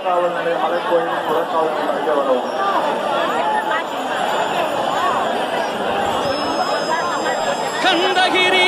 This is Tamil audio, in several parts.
புறக்காவல் நிலைய மலைக்கோயில் புறக்காவல் நிலைய வரவும் கந்தகிரி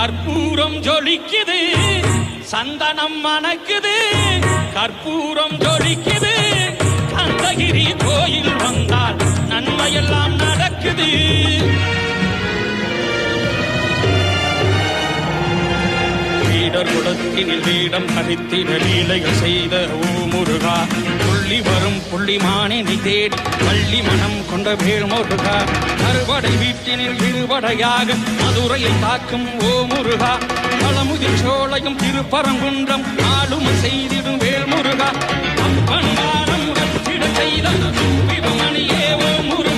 கற்பூரம் ஜொலிக்குது. சந்தனம் மணக்குது. கற்பூரம் ஜொலிக்குது. கந்தகிரி கோயில் வந்தால் நன்மையெல்லாம் நடக்குது. வீடர் குலத்தினில் வீடம் கழித்தின லீலைகள் செய்த ஓ முருகா புள்ளி வரும் புள்ளிமானினை தேடி பள்ளி மனம் கொண்ட வேல் முருகா அறுபடை வீட்டினில் இருபடையாக மதுரையை தாக்கும் ஓ முருகா. பழமுதிர் சோழையும் திருப்பரங்குன்றம் ஆளுமை செய்திடும் வேல் முருகா அப்பன் வாரம் செய்த விவமணியே ஓ முருகா.